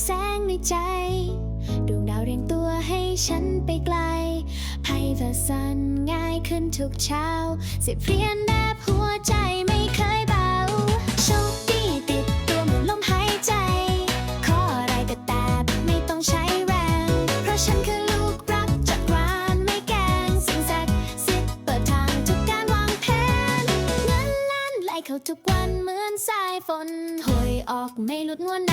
แสงในใจ ดวงดาวเรียงตัวให้ฉันไปไกลให้เธอสั่นง่ายขึ้นทุกเช้า สิบเรียนแนบหัวใจไม่เคยเบาโชคดีติดตัวเหมือนลมหายใจ ขออะไรก็แต่ไม่ต้องใช้แรง เพราะฉันคือลูกรักจากรานไม่แกงสิ่งศักดิ์สิทธิ์เปิดทางทุกการวางแผน เงินล้านไหลเข้าทุกวันเหมือนสายฝนหวยออกไม่หลุดงวด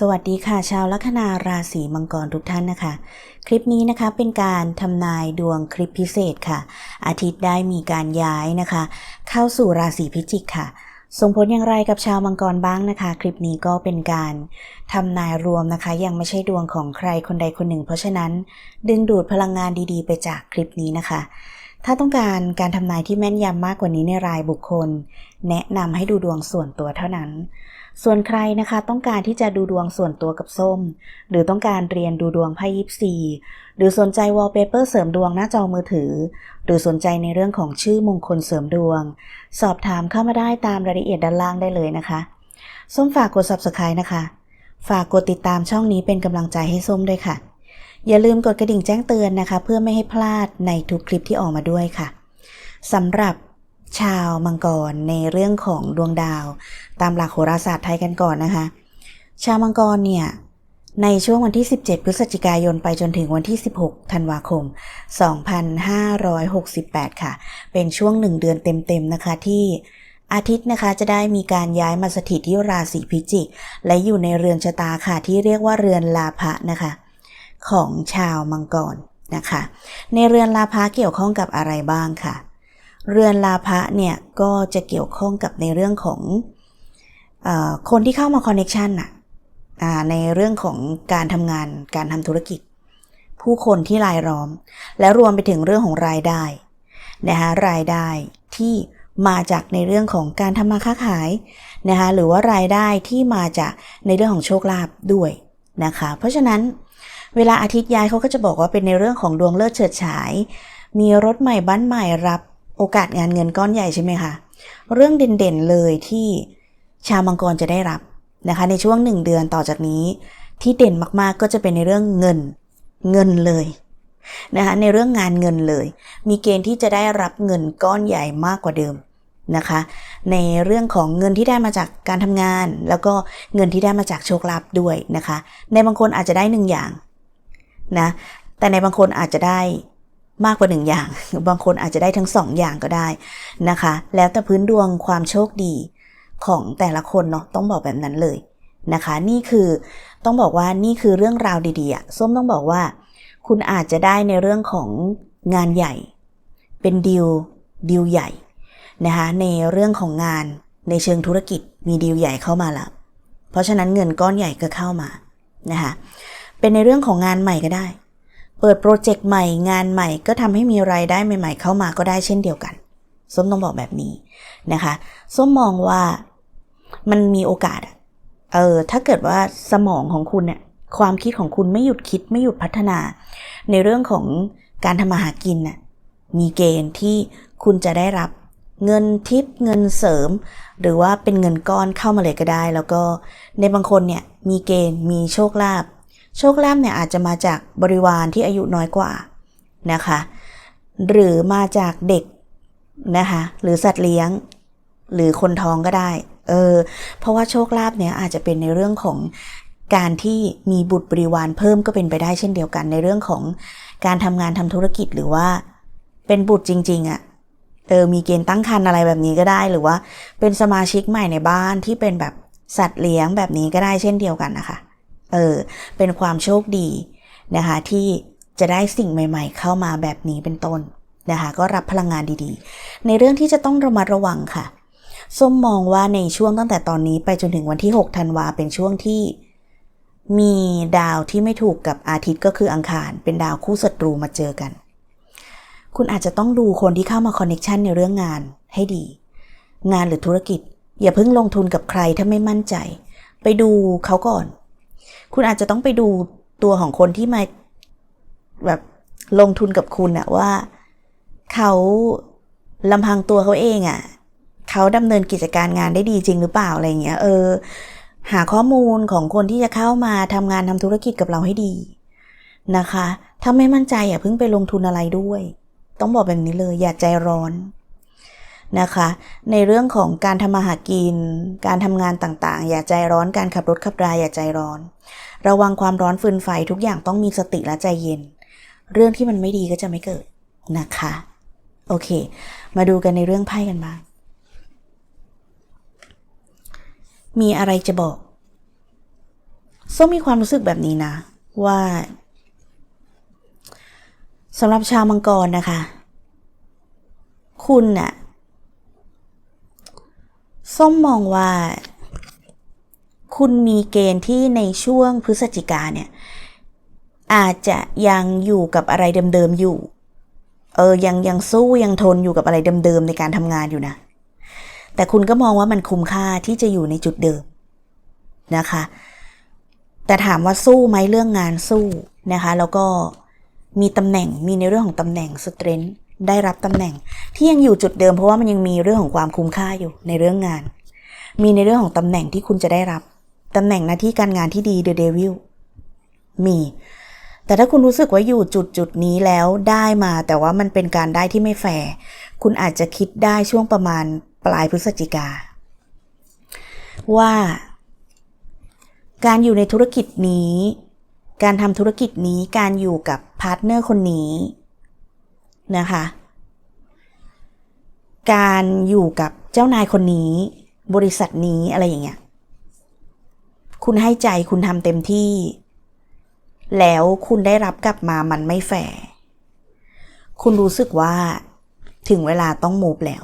สวัสดีค่ะ ชาวลัคนาราศีมังกรทุกท่านนะคะ คลิปนี้นะคะเป็นการทำนายดวงคลิปพิเศษค่ะ อาทิตย์ได้มีการย้ายนะคะ เข้าสู่ราศีพิจิกค่ะ ส่งผลอย่างไรกับชาวมังกรบ้างนะคะ คลิปนี้ก็เป็นการทำนายรวมนะคะ ยังไม่ใช่ดวงของใครคนใดคนหนึ่ง เพราะฉะนั้น ดึงดูดพลังงานดีๆ ไปจากคลิปนี้นะคะ ถ้าต้องการการทำนายที่แม่นยำมากกว่านี้ในรายบุคคล แนะนำให้ดูดวงส่วนตัวเท่านั้น ส่วนใครนะคะต้องการที่จะดูดวงส่วนตัวกับส้ม หรือต้องการเรียนดูดวงไพ่ยิปซีหรือสนใจวอลเปเปอร์เสริมดวงหน้าจอมือถือ หรือสนใจในเรื่องของชื่อมงคลเสริมดวง สอบถามเข้ามาได้ตามรายละเอียดด้านล่างได้เลยนะคะ ส้มฝากกด subscribe นะคะ ฝากกดติดตามช่องนี้เป็นกำลังใจให้ส้มด้วยค่ะ อย่าลืมกดกระดิ่งแจ้งเตือนนะคะ เพื่อไม่ให้พลาดในทุกคลิปที่ออกมาด้วยค่ะสำหรับชาวมังกรในเรื่องของดวงดาว ตามหลักโหราศาสตร์ไทยกันก่อนนะคะ ชาวมังกรเนี่ยในช่วงวันที่ 17 พฤศจิกายนไปจนถึงวันที่ 16 ธันวาคม 2568 ค่ะ เป็นช่วงหนึ่งเดือนเต็มๆนะคะที่อาทิตย์นะคะจะได้มีการย้ายมาสถิตที่ราศีพิจิก และอยู่ในเรือนชะตาค่ะที่เรียกว่าเรือนลาภะนะคะ ของชาวมังกรนะคะ ในเรือนลาภะเกี่ยวข้องกับอะไรบ้างค่ะ เรือนลาภะเนี่ยก็จะเกี่ยวข้องกับในเรื่องของอคนที่เข้ามาคอนเน็ชันน่ะในเรื่องของการทำงานการทำธุรกิจ ผู้คนที่รายล้อม และรวมไปถึงเรื่องของรายได้นะคะรายได้ที่มาจากในเรื่องของการทำมาค้าขายนะคะหรือว่ารายได้ที่มาจากในเรื่องของโชคลาภด้วยนะคะ เพราะฉะนั้น เวลาอาทิตย์ย้ายเขาก็จะบอกว่าเป็นในเรื่องของดวงเลิศเฉิดฉาย มีรถใหม่บ้านใหม่รับโอกาสงานเงินก้อนใหญ่ใช่ไหมคะเรื่องเด่นๆเลยที่ชาวมังกรจะได้รับนะคะ ในช่วงหนึ่งเดือนต่อจากนี้ ที่เด่นมากๆก็จะเป็นในเรื่องเงินเงินเลยนะคะในเรื่องงานเงินเลย มีเกณฑ์ที่จะได้รับเงินก้อนใหญ่มากกว่าเดิมนะคะ ในเรื่องของเงินที่ได้มาจากการทำงาน แล้วก็เงินที่ได้มาจากโชคลาภด้วยนะคะ ในบางคนอาจจะได้หนึ่งอย่าง นะแต่ในบางคนอาจจะได้มากกว่าหนึ่งอย่าง บางคนอาจจะได้ทั้งสองอย่างก็ได้นะคะ แล้วแต่พื้นดวงความโชคดีของแต่ละคนเนาะต้องบอกแบบนั้นเลยนะคะ นี่คือต้องบอกว่านี่คือเรื่องราวดีๆอะส้มต้องบอกว่า คุณอาจจะได้ในเรื่องของงานใหญ่ เป็นดีลดีลใหญ่นะคะในเรื่องของงานในเชิงธุรกิจมีดีลใหญ่เข้ามาล้วเพราะฉะนั้นเงินก้อนใหญ่ก็เข้ามานะคะ เป็นในเรื่องของงานใหม่ก็ได้ เปิดโปรเจกต์ใหม่งานใหม่ก็ทำให้มีรายได้ใหม่ ๆ เข้ามาก็ได้เช่นเดียวกัน ส้มต้องบอกแบบนี้นะคะ ส้มมองว่ามันมีโอกาสเออถ้าเกิดว่าสมองของคุณเนี่ยความคิดของคุณไม่หยุดคิดไม่หยุดพัฒนา ในเรื่องของการทำมาหากินน่ะมีเกณฑ์ที่คุณจะได้รับเงินทิปเงินเสริม หรือว่าเป็นเงินก้อนเข้ามาเลยก็ได้ แล้วก็ในบางคนเนี่ยมีเกณฑ์มีโชคลาภ โชคลาภเนี่ยอาจจะมาจากบริวารที่อายุน้อยกว่านะคะ หรือมาจากเด็กนะคะ หรือสัตว์เลี้ยง หรือคนท้องก็ได้ เออ เพราะว่าโชคลาภเนี่ยอาจจะเป็นในเรื่องของการที่มีบุตรบริวารเพิ่มก็เป็นไปได้เช่นเดียวกันในเรื่องของการทำงานทำธุรกิจหรือว่าเป็นบุตรจริง ๆอะ่ะเออมีเกณฑ์ตั้งครรภ์อะไรแบบนี้ก็ได้ หรือว่าเป็นสมาชิกใหม่ในบ้านที่เป็นแบบสัตว์เลี้ยงแบบนี้ก็ได้เช่นเดียวกันนะคะ เออเป็นความโชคดีนะคะที่จะได้สิ่งใหม่ ๆ เข้ามาแบบนี้เป็นต้นนะคะก็รับพลังงานดีๆ ในเรื่องที่จะต้องระมัดระวังค่ะส้มมองว่าในช่วงตั้งแต่ตอนนี้ไปจนถึงวันที่ 6 ธันวาเป็นช่วงที่มีดาวที่ไม่ถูกกับอาทิตย์ก็คืออังคาร เป็นดาวคู่ศัตรูมาเจอกัน คุณอาจจะต้องดูคนที่เข้ามาคอนเน็ชันในเรื่องงานให้ดี งานหรือธุรกิจ อย่าเพิ่งลงทุนกับใครถ้าไม่มั่นใจ ไปดูเขาก่อน คุณอาจจะต้องไปดูตัวของคนที่มาแบบลงทุนกับคุณอะว่าเขาลำพังตัวเขาเองอะเขาดำเนินกิจการงานได้ดีจริงหรือเปล่าอะไรเงี้ย เออ หาข้อมูลของคนที่จะเข้ามาทำงานทำธุรกิจกับเราให้ดีนะคะ ถ้าไม่มั่นใจอย่าเพิ่งไปลงทุนอะไรด้วย ต้องบอกแบบนี้เลยอย่าใจร้อน นะคะ ในเรื่องของการทำมาหากิน การทำงานต่างๆ อย่าใจร้อนการขับรถขับราอย่าใจร้อน ระวังความร้อนฟืนไฟทุกอย่างต้องมีสติและใจเย็น เรื่องที่มันไม่ดีก็จะไม่เกิดนะคะ โอเค มาดูกันในเรื่องไพ่กันบ้างมีอะไรจะบอกส้มมีความรู้สึกแบบนี้นะ ว่าสำหรับชาวมังกรนะคะ คุณน่ะ ส้มมองว่า คุณมีเกณฑ์ที่ในช่วงพฤศจิกาเนี่ย อาจจะยังอยู่กับอะไรเดิมๆอยู่ เออยังยังสู้ยังทนอยู่กับอะไรเดิมๆในการทำงานอยู่นะ แต่คุณก็มองว่ามันคุ้มค่าที่จะอยู่ในจุดเดิมนะคะ แต่ถามว่าสู้ไหมเรื่องงานสู้นะคะ แล้วก็มีตำแหน่งมีในเรื่องของตำแหน่งสเตรน ได้รับตำแหน่งที่ยังอยู่จุดเดิมเพราะว่ามันยังมีเรื่องของความคุ้มค่าอยู่ในเรื่องงาน มีในเรื่องของตำแหน่งที่คุณจะได้รับตำแหน่งหน้าที่การงานที่ดี The Devil มี แต่ถ้าคุณรู้สึกว่าอยู่จุดจุดนี้แล้วได้มา แต่ว่ามันเป็นการได้ที่ไม่แฟร์คุณอาจจะคิดได้ช่วงประมาณปลายพฤศจิกา ว่า การอยู่ในธุรกิจนี้ การทำธุรกิจนี้การอยู่กับพาร์ทเนอร์คนนี้ นะคะ การอยู่กับเจ้านายคนนี้ บริษัทนี้อะไรอย่างเงี้ย คุณให้ใจคุณทำเต็มที่ แล้วคุณได้รับกลับมามันไม่แฟร์คุณรู้สึกว่าถึงเวลาต้องมูฟแล้ว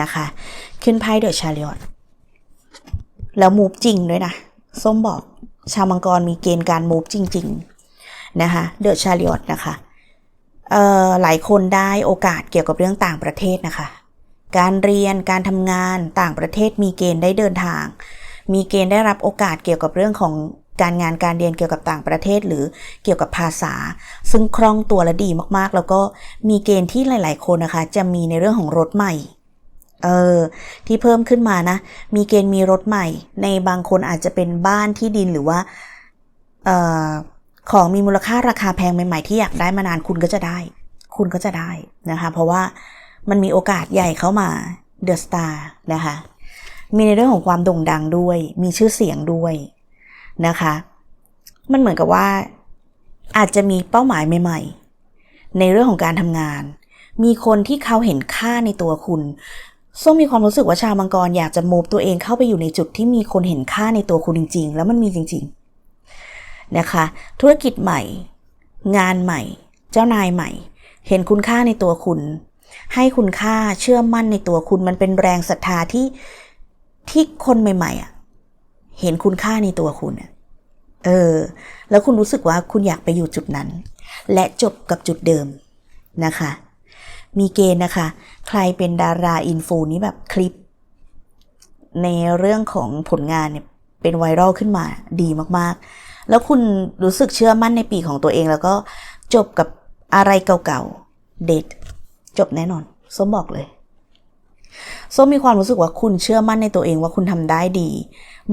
นะคะ ขึ้นไพ่เดอะชาริอตแล้วมูฟจริงด้วยนะ ส้มบอกชาวมังกรมีเกณฑ์การมูฟจริง ๆ นะคะ เดอะชาริอตนะคะ หลายคนได้โอกาสเกี่ยวกับเรื่องต่างประเทศนะคะ การเรียนการทำงานต่างประเทศมีเกณฑ์ได้เดินทาง มีเกณฑ์ได้รับโอกาสเกี่ยวกับเรื่องของการงานการเรียนเกี่ยวกับต่างประเทศหรือเกี่ยวกับภาษา ซึ่งคล่องตัวและดีมากๆ แล้วก็มีเกณฑ์ที่หลาย ๆ คนนะคะ จะมีในเรื่องของรถใหม่เออที่เพิ่มขึ้นมานะ มีเกณฑ์มีรถใหม่ ในบางคนอาจจะเป็นบ้านที่ดินหรือว่าเอ่อ ของมีมูลค่าราคาแพงใหม่ ๆ ที่อยากได้มานานคุณก็จะได้ คุณก็จะได้นะคะ เพราะว่ามันมีโอกาสใหญ่เข้ามาเดอะสตาร์นะคะ มีในเรื่องของความโด่งดังด้วย มีชื่อเสียงด้วยนะคะ มันเหมือนกับว่าอาจจะมีเป้าหมายใหม่ ๆ ในเรื่องของการทำงาน มีคนที่เขาเห็นค่าในตัวคุณส้มมีความรู้สึกว่าชาวมังกรอยากจะโมบตัวเองเข้าไปอยู่ในจุดที่มีคนเห็นค่าในตัวคุณจริง ๆ แล้วมันมีจริง ๆ นะคะ ธุรกิจใหม่ งานใหม่ เจ้านายใหม่ เห็นคุณค่าในตัวคุณ ให้คุณค่าเชื่อมั่นในตัวคุณมันเป็นแรงศรัทธาที่ที่คนใหม่ๆอะเห็นคุณค่าในตัวคุณเออ แล้วคุณรู้สึกว่าคุณอยากไปอยู่จุดนั้น และจบกับจุดเดิมนะคะ มีเกณฑ์นะคะ ใครเป็นดาราอินฟูนี้แบบคลิป ในเรื่องของผลงานเนี่ยเป็นไวรัลขึ้นมาดีมากๆ แล้วคุณรู้สึกเชื่อมั่นในปีของตัวเอง แล้วก็จบกับอะไรเก่าๆเด็ดจบแน่นอนส้มบอกเลยส้มมีความรู้สึกว่าคุณเชื่อมั่นในตัวเองว่าคุณทำได้ดี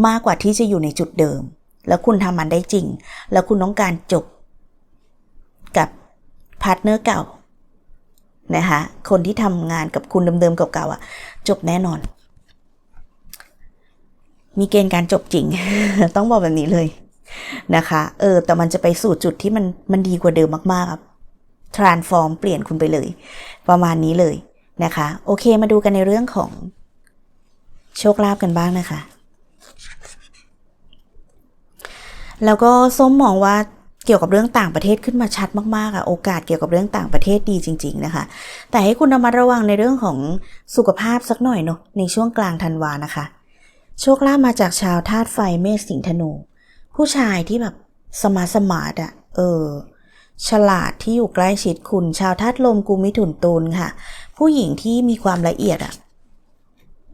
มากกว่าที่จะอยู่ในจุดเดิม แล้วคุณทำมันได้จริง แล้วคุณต้องการจบกับพาร์ทเนอร์เก่านะคะคนที่ทำงานกับคุณเดิมๆเก่าๆอะ จบแน่นอน มีเกณฑ์การจบจริง ต้องบอกแบบนี้เลย นะคะ เออ แต่มันจะไปสู่จุดที่มันมันดีกว่าเดิมมากๆครับ transform เปลี่ยนคุณไปเลย ประมาณนี้เลยนะคะ โอเคมาดูกันในเรื่องของโชคลาภกันบ้างนะคะ แล้วก็ส้มมองว่าเกี่ยวกับเรื่องต่างประเทศขึ้นมาชัดมากๆอะโอกาสเกี่ยวกับเรื่องต่างประเทศดีจริง ๆนะคะ แต่ให้คุณระมัดระวังในเรื่องของสุขภาพสักหน่อยเนาะในช่วงกลางธันวานะคะ โชคลาภมาจากชาวธาตุไฟเมษสิงห์ธนู ผู้ชายที่แบบสมาร์ทสมาร์ทอะเออ ฉลาดที่อยู่ใกล้ชิดคุณชาวธาตุลมกุมมิถุนตูนค่ะ ผู้หญิงที่มีความละเอียดอะ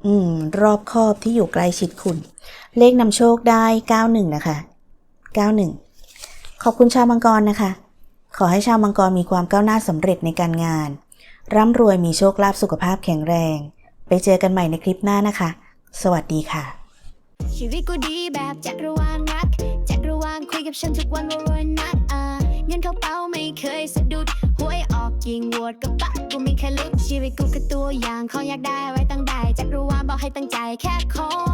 อืม รอบคอบที่อยู่ใกล้ชิดคุณ เลขนำโชคได้ 91 นะคะ 91 ขอบคุณชาวมังกรนะคะ ขอให้ชาวมังกรมีความก้าวหน้าสำเร็จในการงาน ร่ำรวยมีโชคลาภสุขภาพแข็งแรง ไปเจอกันใหม่ในคลิปหน้านะคะ สวัสดีค่ะ ชีวิตกูดีแบบจักรวาลรัก วางคุยกับฉันทุกวันว่ารวยนักอะเงินเข้าเป้าไม่เคยสะดุดหวยออกยิงโหวดกระปะกูไม่เคยลุกชีวิตกูคือตัวอย่างขออยากได้ไว้ตั้งได้จักรวาลบอกให้ตั้งใจแค่ขอ